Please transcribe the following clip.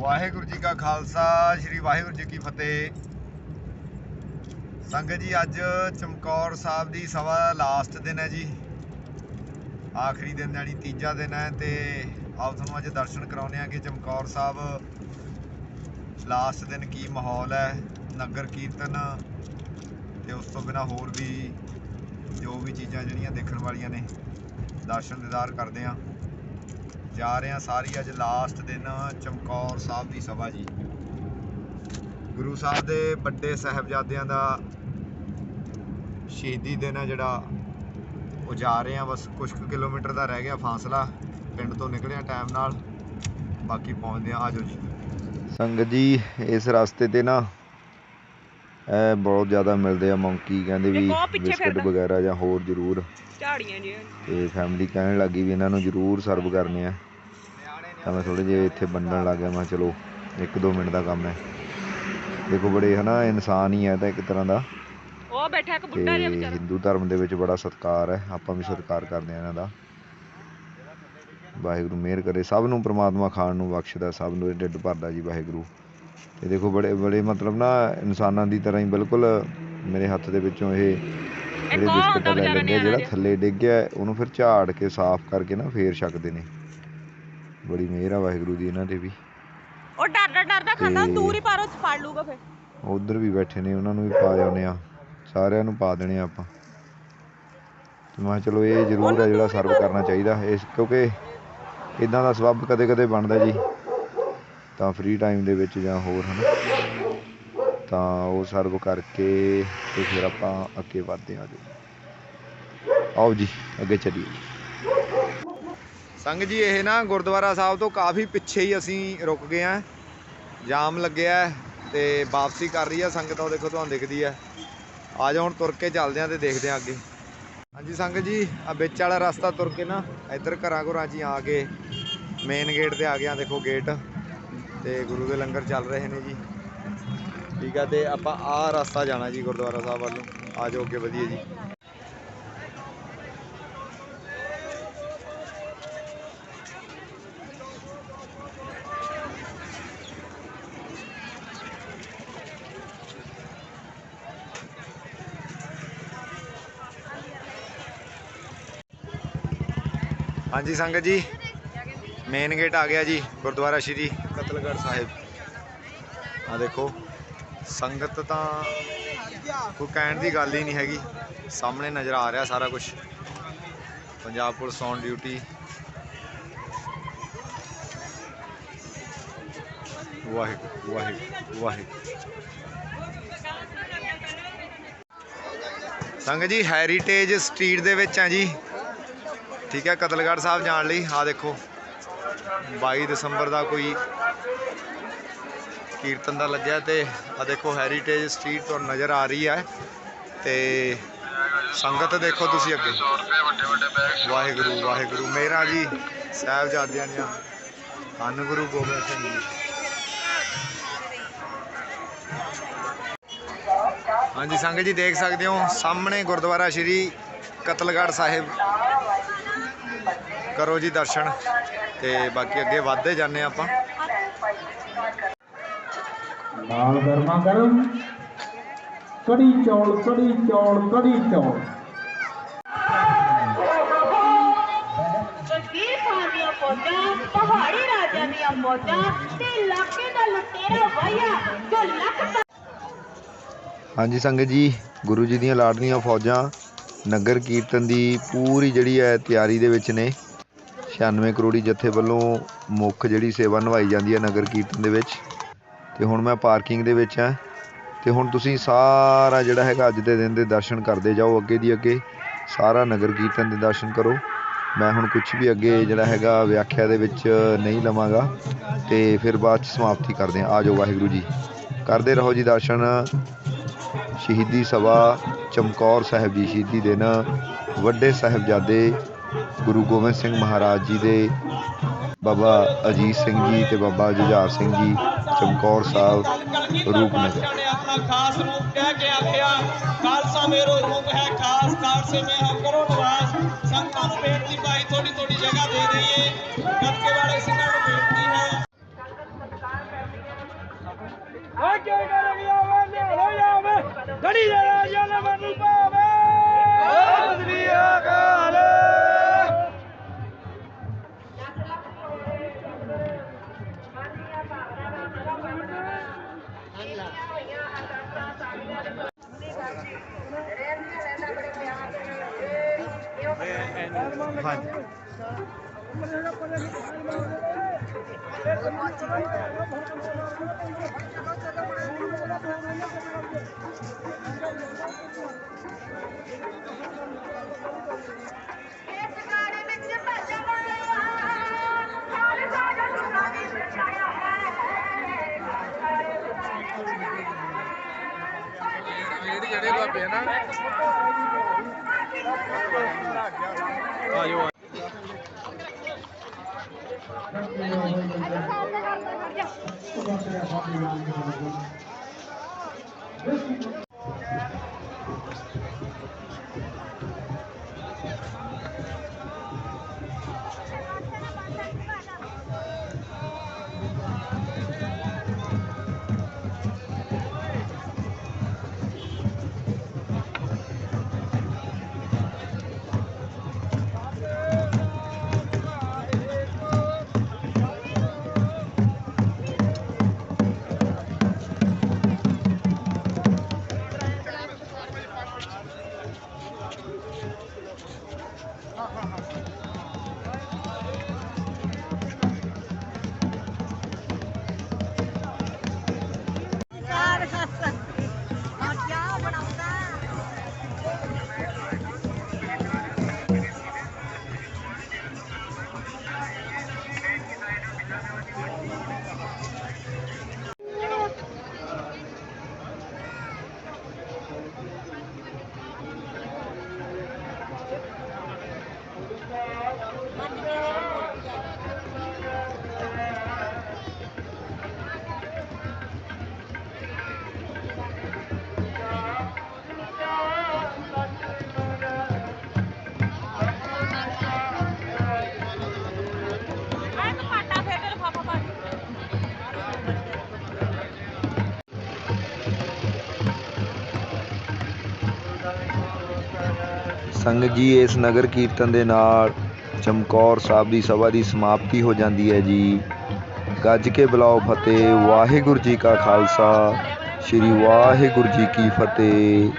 ਵਾਹਿਗੁਰੂ ਜੀ ਕਾ ਖਾਲਸਾ, ਸ੍ਰੀ ਵਾਹਿਗੁਰੂ ਜੀ ਕੀ ਫਤਿਹ। ਸੰਗਤ ਜੀ, ਅੱਜ ਚਮਕੌਰ ਸਾਹਿਬ ਦੀ ਸਭਾ ਲਾਸਟ ਦਿਨ ਹੈ ਜੀ। ਆਖਰੀ ਦਿਨ ਯਾਨੀ ਤੀਜਾ ਦਿਨ ਹੈ ਤੇ ਆਪ ਤੁਹਾਨੂੰ ਅੱਜ ਦਰਸ਼ਨ ਕਰਾਉਂਦੇ ਆ ਕਿ ਚਮਕੌਰ ਸਾਹਿਬ ਲਾਸਟ ਦਿਨ ਕੀ ਮਾਹੌਲ ਹੈ, ਨਗਰ ਕੀਰਤਨ ਤੇ ਉਸ ਤੋਂ ਬਿਨਾ ਹੋਰ ਵੀ ਜੋ ਵੀ ਚੀਜ਼ਾਂ ਜਿਹੜੀਆਂ ਦੇਖਣ ਵਾਲੀਆਂ ਨੇ ਦਰਸ਼ਨ ਦਿਦਾਰ ਕਰਦੇ ਆ ਜਾ ਰਹੇ ਆ ਸਾਰੀ ਅੱਜ ਲਾਸਟ ਦਿਨ ਚਮਕੌਰ ਸਾਹਿਬ ਦੀ ਸਭਾ ਜੀ। ਗੁਰੂ ਸਾਹਿਬ ਦੇ ਵੱਡੇ ਸਾਹਿਬਜ਼ਾਦਿਆਂ ਦਾ ਸ਼ਹੀਦੀ ਦਿਨ ਹੈ ਜਿਹੜਾ ਉਹ ਜਾ ਰਹੇ ਆ ਬਸ ਕੁਝ ਕੁ ਕਿਲੋਮੀਟਰ ਦਾ ਰਹਿ ਗਿਆ ਫਾਸਲਾ ਪਿੰਡ ਤੋਂ ਨਿਕਲੇ ਆ ਟਾਈਮ ਨਾਲ ਬਾਕੀ ਪਹੁੰਚਦੇ ਆ ਆਜੋ ਜੀ। ਸੰਗਤ ਜੀ ਇਸ ਰਸਤੇ ਤੇ ਨਾ ਇਹ ਬਹੁਤ ਜ਼ਿਆਦਾ ਮਿਲਦੇ ਆ ਮੰਕੀ ਕਹਿੰਦੇ ਵੀ ਬਿਸਕਟ। ਵਗੈਰਾ ਜਾਂ ਹੋਰ ਜ਼ਰੂਰ। ਝਾੜੀਆਂ ਜੀ ਤੇ ਫੈਮਿਲੀ ਕਹਿਣ ਲੱਗੀ ਵੀ ਇਹਨਾਂ ਨੂੰ ਜ਼ਰੂਰ ਸਰਵ ਕਰਨੇ ਆ। ਤਾਂ ਮੈਂ ਥੋੜੇ ਜਿਹੇ ਇੱਥੇ ਵੰਡਣ ਲੱਗ ਗਿਆ ਮੈਂ ਚਲੋ 1-2 ਮਿੰਟ ਦਾ ਕੰਮ ਹੈ। ਦੇਖੋ ਬੜੇ ਹਨਾ ਇਨਸਾਨ ਹੀ ਹੈ ਤਾਂ ਇੱਕ ਤਰ੍ਹਾਂ ਦਾ। ਉਹ ਬੈਠਾ ਇੱਕ ਬੁੱਢਾ ਜਿਹਾ ਵਿਚਾਰਾ। ਹਿੰਦੂ ਧਰਮ ਦੇ ਵਿੱਚ ਬੜਾ ਸਤਿਕਾਰ ਹੈ ਆਪਾਂ ਵੀ ਸਤਿਕਾਰ ਕਰਦੇ ਆ ਇਹਨਾਂ ਦਾ। ਵਾਹਿਗੁਰੂ ਮਿਹਰ ਕਰੇ ਸਭ ਨੂੰ ਪ੍ਰਮਾਤਮਾ ਖਾਣ ਨੂੰ ਬਖਸ਼ਦਾ ਸਭ ਨੂੰ ਇਹ ਢਿੱਡ ਭਰਦਾ ਜੀ ਵਾਹਿਗੁਰੂ। ਤੇ ਦੇਖੋ ਬੜੇ ਬੜੇ ਮਤਲਬ ਨਾ ਇਨਸਾਨਾਂ ਦੀ ਤਰ੍ਹਾਂ ਹੀ ਬਿਲਕੁਲ ਮੇਰੇ ਹੱਥ ਦੇ ਵਿੱਚੋਂ ਇਹ ਜਿਹੜੇ ਬਿਸਕਟ ਲੈ ਲੈਂਦੇ ਜਿਹੜਾ ਥੱਲੇ ਡਿੱਗ ਗਿਆ ਉਹਨੂੰ ਫਿਰ ਝਾੜ ਕੇ ਸਾਫ਼ ਕਰਕੇ ਨਾ ਫੇਰ ਛਕਦੇ ਨੇ। ਬੜੀ ਮਿਹਰ ਆ ਵਾਹਿਗੁਰੂ ਦੀ ਇਹਨਾਂ ਤੇ ਵੀ। ਉਹ ਡਰਦਾ ਡਰਦਾ ਖਾਂਦਾ ਤੇ- ਦੂਰ ਹੀ ਪਾਰੋ ਫੜ ਲੂਗਾ ਫਿਰ। ਉਧਰ ਵੀ ਬੈਠੇ ਨੇ ਉਹਨਾਂ ਨੂੰ ਵੀ ਪਾ ਜਾਂਦੇ ਆ ਸਾਰਿਆਂ ਨੂੰ ਪਾ ਦੇਣੇ ਆ ਆਪਾਂ। ਤੇ ਮੈਂ ਕਿਹਾ ਚਲੋ ਇਹ ਜ਼ਰੂਰ ਹੈ ਜਿਹੜਾ ਸਰਵ ਕਰਨਾ ਚਾਹੀਦਾ। ਇਸ ਕਿਉਂਕਿ ਇਦਾਂ ਦਾ ਸਬੱਬ ਕਦੇ ਕਦੇ ਬਣਦਾ ਜੀ। ਤਾਂ ਫ੍ਰੀ ਟਾਈਮ ਦੇ ਵਿੱਚ ਜਾਂ ਹੋਰ ਹਨਾ। ਤਾਂ ਉਹ ਸਰਵ ਕਰਕੇ ਤੇ ਫਿਰ ਆਪਾਂ ਅੱਗੇ ਵਧਦੇ ਆ ਜੀ। ਆਓ ਜੀ ਅੱਗੇ ਚੱਲੀਏ। ਸੰਗ ਜੀ, ਇਹ ਨਾ ਗੁਰਦੁਆਰਾ ਸਾਹਿਬ ਤੋਂ ਕਾਫੀ ਪਿੱਛੇ ਹੀ ਅਸੀਂ ਰੁਕ ਗਏ ਆ ਜਾਮ ਲੱਗਿਆ ਹੈ ਤੇ ਵਾਪਸੀ ਕਰ ਰਹੀ ਆ ਸੰਗਤ, ਉਹ ਦੇਖੋ ਤੁਹਾਨੂੰ ਦਿਖਦੀ ਹੈ ਆ ਜਾਓ, ਹੁਣ ਤੁਰ ਕੇ ਚੱਲਦੇ ਆ ਤੇ ਦੇਖਦੇ ਆ ਅੱਗੇ। ਹਾਂਜੀ ਸੰਗਤ ਜੀ ਆ ਵਿੱਚ ਵਾਲਾ ਰਸਤਾ ਤੁਰ ਕੇ ਨਾ, ਇੱਧਰ ਘਰਾਂ ਘਰਾਂ 'ਚ ਹੀ ਆ ਕੇ ਮੇਨ ਗੇਟ ਤੇ ਆ ਗਿਆ ਦੇਖੋ ਗੇਟ ਤੇ ਗੁਰੂ ਦੇ ਲੰਗਰ ਚੱਲ ਰਹੇ ਨੇ ਜੀ। ਠੀਕ ਆ, ਤੇ ਆਪਾਂ ਆਹ ਰਸਤਾ ਜਾਣਾ ਜੀ ਗੁਰਦੁਆਰਾ ਸਾਹਿਬ ਵੱਲੋਂ। ਆ ਜਾਓ ਅੱਗੇ, ਵਧੀਆ ਜੀ। ਹਾਂਜੀ ਸੰਗਤ ਜੀ ਮੇਨ ਗੇਟ ਆ ਗਿਆ ਜੀ, ਗੁਰਦੁਆਰਾ ਸ਼੍ਰੀ ਕਤਲਗੜ੍ਹ ਸਾਹਿਬ। ਆ ਦੇਖੋ, ਸੰਗਤ ਤਾਂ ਕੋਈ ਕਹਿਣ ਦੀ ਗੱਲ ਹੀ ਨਹੀਂ ਹੈਗੀ। ਸਾਹਮਣੇ ਨਜ਼ਰ ਆ ਰਿਹਾ ਸਾਰਾ ਕੁਝ Punjab police on duty Waheguru Waheguru Waheguru. ਸੰਗਤ ਜੀ ਹੈਰੀਟੇਜ ਸਟਰੀਟ ਦੇ ਵਿੱਚ ਆ ਜੀ। ਠੀਕ ਹੈ, ਕਤਲਗੜ੍ਹ ਸਾਹਿਬ ਜਾਣ ਲਈ। ਆ ਦੇਖੋ 22 ਦਸੰਬਰ ਦਾ ਕੋਈ ਕੀਰਤਨ ਦਾ ਲੱਗਿਆ ਤੇ ਆ ਦੇਖੋ ਹੈਰੀਟੇਜ ਸਟਰੀਟ ਤੋਂ ਨਜ਼ਰ ਆ ਰਹੀ ਹੈ ਤੇ ਸੰਗਤ ਦੇਖੋ ਤੁਸੀਂ ਅੱਗੇ। ਵਾਹਿਗੁਰੂ ਵਾਹਿਗੁਰੂ। ਮੇਰਾ ਜੀ, ਸਾਹਿਬਜ਼ਾਦਿਆਂ ਦੀਆਂ ਧੰਨ ਗੁਰੂ ਗੋਬਿੰਦ ਸਿੰਘ ਜੀ। ਹਾਂਜੀ, ਸੰਗਤ ਜੀ ਦੇਖ ਸਕਦੇ ਹੋ, ਸਾਹਮਣੇ ਗੁਰਦੁਆਰਾ ਸ਼੍ਰੀ ਕਤਲਗੜ੍ਹ ਸਾਹਿਬ। ਕਰੋ ਜੀ ਦਰਸ਼ਨ ਤੇ ਬਾਕੀ ਅੱਗੇ ਵਧਦੇ ਜਾਂਦੇ ਆਪਾਂ। ਨਾਲ ਗਰਮਾ ਗਰਮ ਕੜੀ ਚੌਲ ਕੜੀ ਚੌਲ ਕੜੀ ਚੌਲ। ਵਜ਼ੀਰ ਖਾਨ ਦੀਆਂ ਫੌਜਾਂ ਪਹਾੜੀ ਰਾਜਿਆਂ ਦੀਆਂ ਫੌਜਾਂ ਤੇ ਇਲਾਕੇ ਦਾ ਲੁਟੇਰਾ ਵਾਇਆ ਜੋ ਲੱਖ ਹਾਂਜੀ ਸੰਗਤ ਜੀ ਗੁਰੂ ਜੀ ਦੀਆਂ ਲਾਡਲੀਆਂ ਫੌਜਾਂ ਨਗਰ ਕੀਰਤਨ ਦੀ ਪੂਰੀ ਜਿਹੜੀ ਹੈ ਤਿਆਰੀ ਦੇ ਵਿੱਚ ਨੇ। 96 ਕਰੋੜੀ ਜਥੇ ਵੱਲੋਂ ਮੁੱਖ ਜਿਹੜੀ ਸੇਵਾ ਨਿਭਾਈ ਜਾਂਦੀ ਹੈ ਨਗਰ ਕੀਰਤਨ ਦੇ ਵਿੱਚ। ਤੇ ਹੁਣ ਮੈਂ ਪਾਰਕਿੰਗ ਦੇ ਵਿੱਚ ਹਾਂ। ਤੇ ਹੁਣ ਤੁਸੀਂ ਸਾਰਾ ਜਿਹੜਾ ਹੈਗਾ ਅੱਜ ਦੇ ਦਿਨ ਦੇ ਦਰਸ਼ਨ ਕਰਦੇ ਜਾਓ ਅੱਗੇ ਦੀ ਅੱਗੇ। ਸਾਰਾ ਨਗਰ ਕੀਰਤਨ ਦੇ ਦਰਸ਼ਨ ਕਰੋ। ਮੈਂ ਹੁਣ ਕੁਝ ਵੀ ਅੱਗੇ ਜਿਹੜਾ ਹੈਗਾ ਵਿਆਖਿਆ ਦੇ ਵਿੱਚ ਨਹੀਂ ਲਵਾਂਗਾ। ਤੇ ਫਿਰ ਬਾਅਦ ਚ ਸਮਾਪਤੀ ਕਰਦੇ ਹਾਂ। ਆ ਜਾਓ ਵਾਹਿਗੁਰੂ ਜੀ। ਕਰਦੇ ਰਹੋ ਜੀ ਦਰਸ਼ਨ। ਸ਼ਹੀਦੀ ਸਭਾ ਚਮਕੌਰ ਸਾਹਿਬ ਜੀ, ਸ਼ਹੀਦੀ ਦਿਨ। ਵੱਡੇ ਸਾਹਿਬਜ਼ਾਦੇ ਗੁਰੂ ਗੋਬਿੰਦ ਸਿੰਘ ਮਹਾਰਾਜ ਜੀ ਦੇ, ਬਾਬਾ ਅਜੀਤ ਸਿੰਘ ਜੀ ਤੇ ਬਾਬਾ ਜੁਝਾਰ ਸਿੰਘ ਜੀ, ਚਮਕੌਰ ਸਾਹਿਬ, ਰੂਪਨਗਰ। ਆਪਣਾ ਖਾਸ ਰੂਪ ਕਹਿ ਕੇ ਆਖਿਆ ਖਾਲਸਾ ਮੇਰੋ ਰੂਪ ਹੈ ਖਾਸ, ਖਾਲਸੇ ਮੇ ਹਮ ਕਰੋ ਨਿਵਾਸ। ਸੰਤਾਂ ਨੂੰ ਬੇਨਤੀ ਭਾਈ ਥੋੜੀ ਥੋੜੀ ਜਗ੍ਹਾ ਦੇ ਦਈਏ। ਹਾਂਜੀ। ਇਸ ਗਾਣੇ ਵਿੱਚ ਭਜਨ ਖਾਲਸਾ ਦਾ ਸੁਣਾ ਵੀ ਸੰਗਤ ਜੀ, ਇਸ ਨਗਰ ਕੀਰਤਨ ਦੇ ਨਾਲ ਚਮਕੌਰ ਸਾਹਿਬ ਦੀ ਸਭਾ ਦੀ ਸਮਾਪਤੀ ਹੋ ਜਾਂਦੀ ਹੈ ਜੀ। ਗੱਜ ਕੇ ਬੁਲਾਓ ਫਤਿਹ। ਵਾਹਿਗੁਰੂ ਜੀ ਕਾ ਖਾਲਸਾ। ਸ੍ਰੀ ਵਾਹਿਗੁਰੂ ਜੀ ਕੀ ਫਤਿਹ।